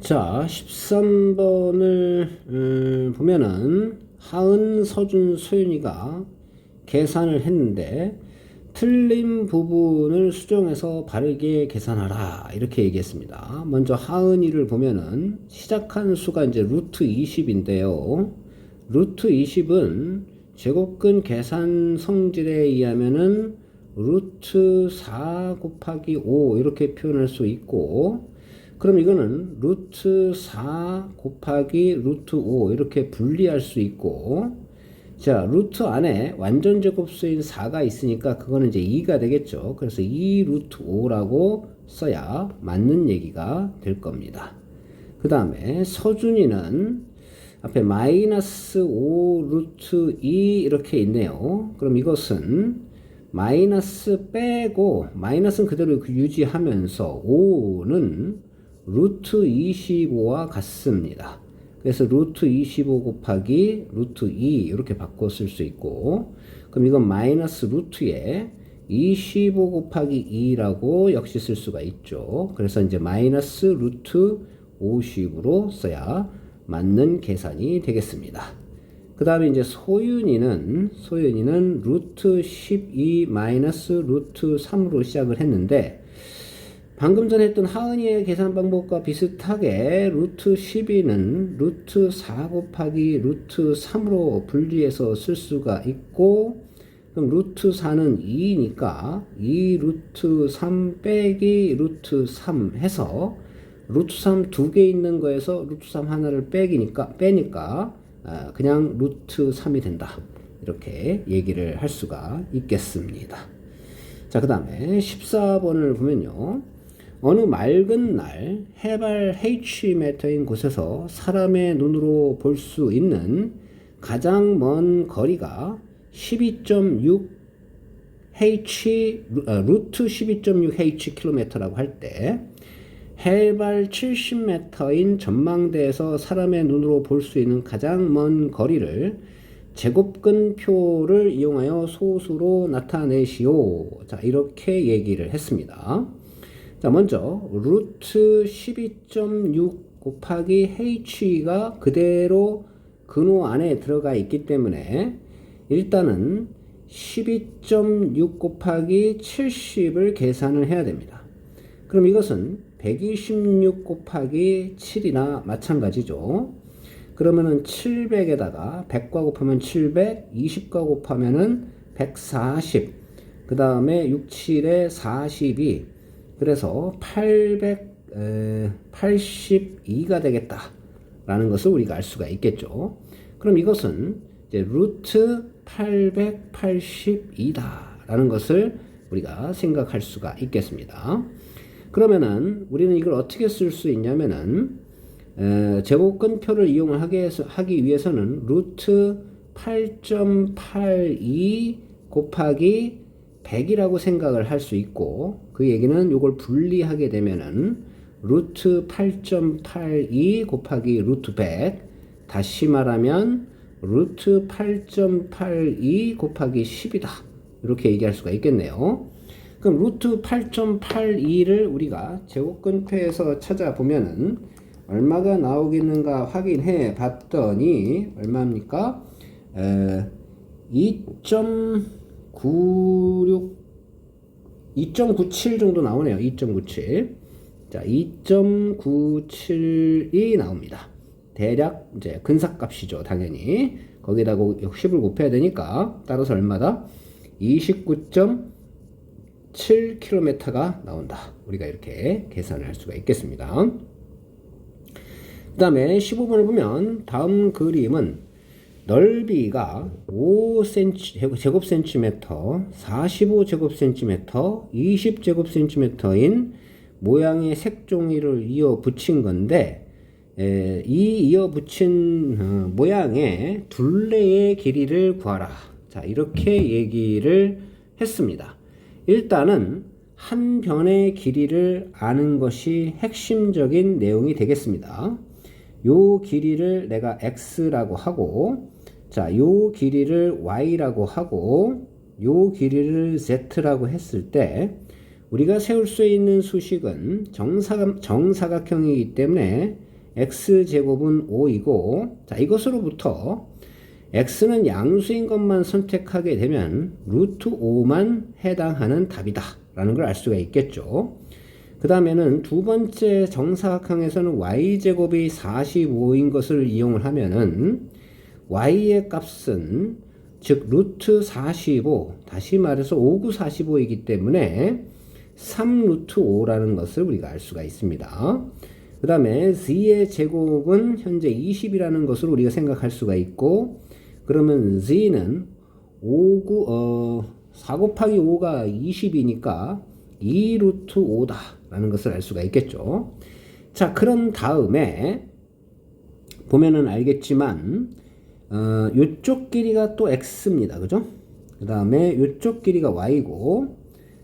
자, 13번을 음, 보면은 하은, 서준, 소윤이가 계산을 했는데 틀린 부분을 수정해서 바르게 계산하라 이렇게 얘기했습니다. 먼저 하은이를 보면은 시작한 수가 이제 루트 20인데요. 루트 20은 제곱근 계산 성질에 의하면은 루트 4 곱하기 5 이렇게 표현할 수 있고 그럼 이거는 루트 4 곱하기 루트 5 이렇게 분리할 수 있고 자 루트 안에 완전 제곱수인 4가 있으니까 그거는 이제 2가 되겠죠. 그래서 2 루트 5라고 써야 맞는 얘기가 될 겁니다. 그 다음에 서준이는 앞에 마이너스 5 루트 2 이렇게 있네요. 그럼 이것은 마이너스 빼고 마이너스는 그대로 유지하면서 5는 루트 25와 같습니다. 그래서 루트 25 곱하기 루트 2 이렇게 바꿔 쓸 수 있고 그럼 이건 마이너스 루트에 25 곱하기 2라고 역시 쓸 수가 있죠. 그래서 이제 마이너스 루트 50으로 써야 맞는 계산이 되겠습니다. 그 다음에 이제 소윤이는 소윤이는 루트 12 마이너스 루트 3으로 시작을 했는데 방금 전에 했던 하은이의 계산 방법과 비슷하게 루트 12는 루트 4 곱하기 루트 3으로 분리해서 쓸 수가 있고 그럼 루트 4는 2니까 2 루트 3 빼기 루트 3 해서 루트 3 두 개 있는 거에서 루트 3 하나를 빼기니까 빼니까 아, 그냥 루트 3이 된다. 이렇게 얘기를 할 수가 있겠습니다. 자 그 다음에 14번을 보면요 어느 맑은 날 해발 Hm인 곳에서 사람의 눈으로 볼 수 있는 가장 먼 거리가 12.6 H 아, 루트 12.6 H 킬로미터라고 할 때 해발 70m인 전망대에서 사람의 눈으로 볼 수 있는 가장 먼 거리를 제곱근표를 이용하여 소수로 나타내시오. 자, 이렇게 얘기를 했습니다. 자, 먼저 루트 12.6 곱하기 h가 그대로 근호 안에 들어가 있기 때문에 일단은 12.6 곱하기 70을 계산을 해야 됩니다. 그럼 이것은 126 곱하기 7이나 마찬가지죠. 그러면은 700에다가 100과 곱하면 700, 20과 곱하면은 140, 그 다음에 6, 7에 42, 그래서 882가 되겠다라는 것을 우리가 알 수가 있겠죠. 그럼 이것은 이제 루트 882다라는 것을 우리가 생각할 수가 있겠습니다. 그러면은 우리는 이걸 어떻게 쓸 수 있냐면은 에, 제곱근표를 이용하게 하기 위해서는 루트 8.82 곱하기 100이라고 생각을 할 수 있고 그 얘기는 이걸 분리하게 되면은 루트 8.82 곱하기 루트 100 다시 말하면 루트 8.82 곱하기 10이다 이렇게 얘기할 수가 있겠네요 그럼 루트 8.82를 우리가 제곱근표에서 찾아보면은 얼마가 나오겠는가 확인해 봤더니 얼마입니까? 에, 2.96 2.97 정도 나오네요. 2.97. 자, 2.97이 나옵니다. 대략 이제 근사값이죠. 당연히. 거기다가 10을 곱해야 되니까 따라서 얼마다? 29.7km가 나온다. 우리가 이렇게 계산을 할 수가 있겠습니다. 그 다음에 15번을 보면 다음 그림은 넓이가 5cm 제곱센티미터, 45제곱센티미터, 20제곱센티미터인 모양의 색종이를 이어 붙인 건데 에, 이 이어 붙인 어, 모양의 둘레의 길이를 구하라. 자 이렇게 얘기를 했습니다. 일단은 한 변의 길이를 아는 것이 핵심적인 내용이 되겠습니다. 요 길이를 내가 x라고 하고 자, 요 길이를 y라고 하고 요 길이를 z라고 했을 때 우리가 세울 수 있는 수식은 정사각, 정사각형이기 때문에 x제곱은 5이고 자 이것으로부터 x는 양수인 것만 선택하게 되면 루트 5만 해당하는 답이다 라는 걸 알 수가 있겠죠. 그 다음에는 두 번째 정사각형에서는 y제곱이 45인 것을 이용을 하면은 y의 값은 즉 루트 45 다시 말해서 59 45이기 때문에 3 루트 5라는 것을 우리가 알 수가 있습니다. 그 다음에 z의 제곱은 현재 20이라는 것을 우리가 생각할 수가 있고 그러면 z는 5, 9, 어, 4 곱하기 5가 20이니까 2 루트 5다 라는 것을 알 수가 있겠죠. 자 그런 다음에 보면은 알겠지만 어, 요쪽 길이가 또 x입니다. 그죠? 그 다음에 요쪽 길이가 y고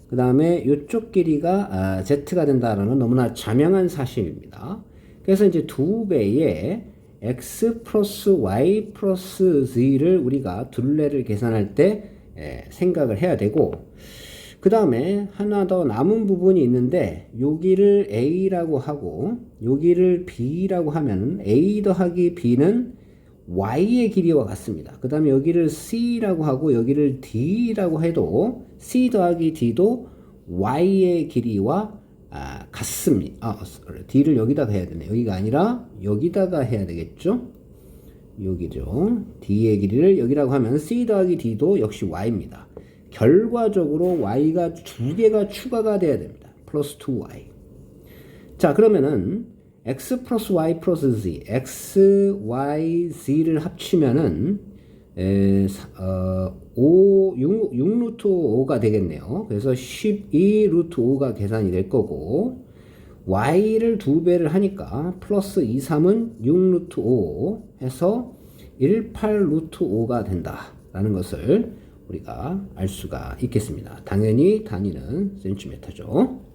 그 다음에 요쪽 길이가 아, z가 된다는 건 너무나 자명한 사실입니다. 그래서 이제 두 배의 x 플러스 y 플러스 z를 우리가 둘레를 계산할 때 에, 생각을 해야 되고 그 다음에 하나 더 남은 부분이 있는데 여기를 a라고 하고 여기를 b라고 하면 a 더하기 b는 y의 길이와 같습니다. 그 다음에 여기를 c라고 하고 여기를 d라고 해도 c 더하기 d도 y의 길이와 아, 같습니다. 아, d를 여기다가 해야 되네. 여기가 아니라 여기다가 해야 되겠죠? 여기죠. d의 길이를 여기라고 하면 c 더하기 d도 역시 y입니다. 결과적으로 y가 두 개가 추가가 돼야 됩니다. 플러스 2y. 자, 그러면은 x 플러스 y 플러스 z, x, y, z를 합치면은 에, 어, 5, 6, 6 루트 5가 되겠네요. 그래서 12 루트 5가 계산이 될 거고 y를 두 배를 하니까 플러스 2, 3은 6 루트 5 해서 18 루트 5가 된다라는 것을 우리가 알 수가 있겠습니다. 당연히 단위는 센티미터죠.